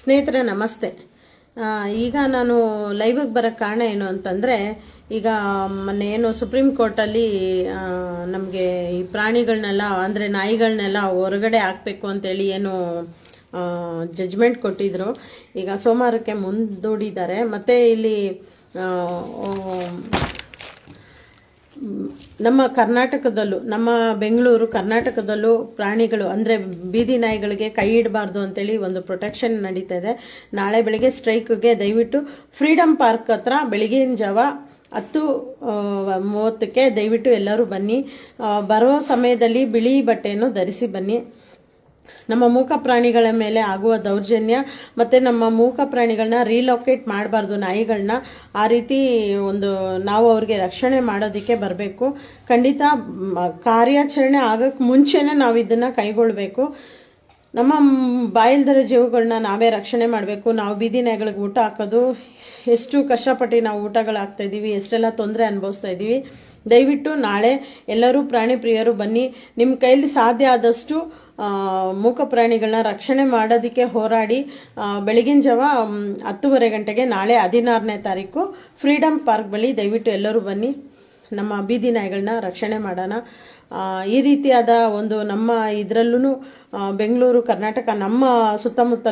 ಸ್ನೇಹಿತರೆ, ನಮಸ್ತೆ. ಈಗ ನಾನು ಲೈವ್ಗೆ ಬರೋಕ್ಕೆ ಕಾರಣ ಏನು ಅಂತಂದರೆ, ಈಗ ಮೊನ್ನೆ ಏನು ಸುಪ್ರೀಂ ಕೋರ್ಟಲ್ಲಿ ನಮಗೆ ಈ ಪ್ರಾಣಿಗಳನ್ನೆಲ್ಲ ಅಂದರೆ ನಾಯಿಗಳನ್ನೆಲ್ಲ ಹೊರಗಡೆ ಹಾಕಬೇಕು ಅಂತೇಳಿ ಏನು ಜಜ್ಮೆಂಟ್ ಕೊಟ್ಟಿದ್ರು. ಈಗ ಸೋಮವಾರಕ್ಕೆ ಮುಂದೂಡಿದ್ದಾರೆ. ಮತ್ತು ಇಲ್ಲಿ ನಮ್ಮ ಕರ್ನಾಟಕದಲ್ಲೂ, ನಮ್ಮ ಬೆಂಗಳೂರು ಕರ್ನಾಟಕದಲ್ಲೂ ಪ್ರಾಣಿಗಳು, ಅಂದರೆ ಬೀದಿ ನಾಯಿಗಳಿಗೆ ಕೈ ಇಡಬಾರ್ದು ಅಂತೇಳಿ ಒಂದು ಪ್ರೊಟೆಕ್ಷನ್ ನಡೀತಾ ಇದೆ. ನಾಳೆ ಬೆಳಿಗ್ಗೆ ಸ್ಟ್ರೈಕ್ಗೆ ದಯವಿಟ್ಟು ಫ್ರೀಡಮ್ ಪಾರ್ಕ್ ಹತ್ರ ಬೆಳಗಿನ ಜಾವ ಹತ್ತು ಮೂವತ್ತಕ್ಕೆ ದಯವಿಟ್ಟು ಎಲ್ಲರೂ ಬನ್ನಿ. ಬರೋ ಸಮಯದಲ್ಲಿ ಬಿಳಿ ಬಟ್ಟೆಯನ್ನು ಧರಿಸಿ ಬನ್ನಿ. ನಮ್ಮ ಮೂಕ ಪ್ರಾಣಿಗಳ ಮೇಲೆ ಆಗುವ ದೌರ್ಜನ್ಯ, ಮತ್ತೆ ನಮ್ಮ ಮೂಕ ಪ್ರಾಣಿಗಳನ್ನ ರೀಲೊಕೇಟ್ ಮಾಡಬಾರ್ದು, ನಾಯಿಗಳನ್ನ ಆ ರೀತಿ ಒಂದು ನಾವು ಅವ್ರಿಗೆ ರಕ್ಷಣೆ ಮಾಡೋದಕ್ಕೆ ಬರಬೇಕು. ಖಂಡಿತ ಕಾರ್ಯಾಚರಣೆ ಆಗೋಕ್ಕೆ ಮುಂಚೆನೇ ನಾವು ಇದನ್ನ ಕೈಗೊಳ್ಬೇಕು. ನಮ್ಮ ಬಾಯಿಲ್ದರ ಜೀವಗಳನ್ನ ನಾವೇ ರಕ್ಷಣೆ ಮಾಡಬೇಕು. ನಾವು ಬೀದಿ ನಾಯಿಗಳಿಗೆ ಊಟ ಹಾಕೋದು, ಎಷ್ಟು ಕಷ್ಟಪಟ್ಟು ನಾವು ಊಟಗಳು ಹಾಕ್ತಾ ಇದ್ದೀವಿ ಎಷ್ಟೆಲ್ಲ ತೊಂದರೆ ಅನುಭವಿಸ್ತಾ ಇದ್ದೀವಿ ದಯವಿಟ್ಟು ನಾಳೆ ಎಲ್ಲರೂ ಪ್ರಾಣಿ ಪ್ರಿಯರು ಬನ್ನಿ. ನಿಮ್ಮ ಕೈಲಿ ಸಾಧ್ಯ ಆದಷ್ಟು ಮೂಕ ಪ್ರಾಣಿಗಳನ್ನ ರಕ್ಷಣೆ ಮಾಡೋದಕ್ಕೆ ಹೋರಾಡಿ ಬೆಳಗಿನ ಜಾವ ಹತ್ತುವರೆ ಗಂಟೆಗೆ ನಾಳೆ ಹದಿನಾರನೇ ತಾರೀಕು ಫ್ರೀಡಮ್ ಪಾರ್ಕ್ ಬಳಿ ದಯವಿಟ್ಟು ಎಲ್ಲರೂ ಬನ್ನಿ. ನಮ್ಮ ಬೀದಿ ನಾಯಿಗಳನ್ನ ರಕ್ಷಣೆ ಮಾಡೋಣ. ಈ ರೀತಿಯಾದ ಒಂದು ನಮ್ಮ ಇದರಲ್ಲೂ ಬೆಂಗಳೂರು ಕರ್ನಾಟಕ ನಮ್ಮ ಸುತ್ತಮುತ್ತ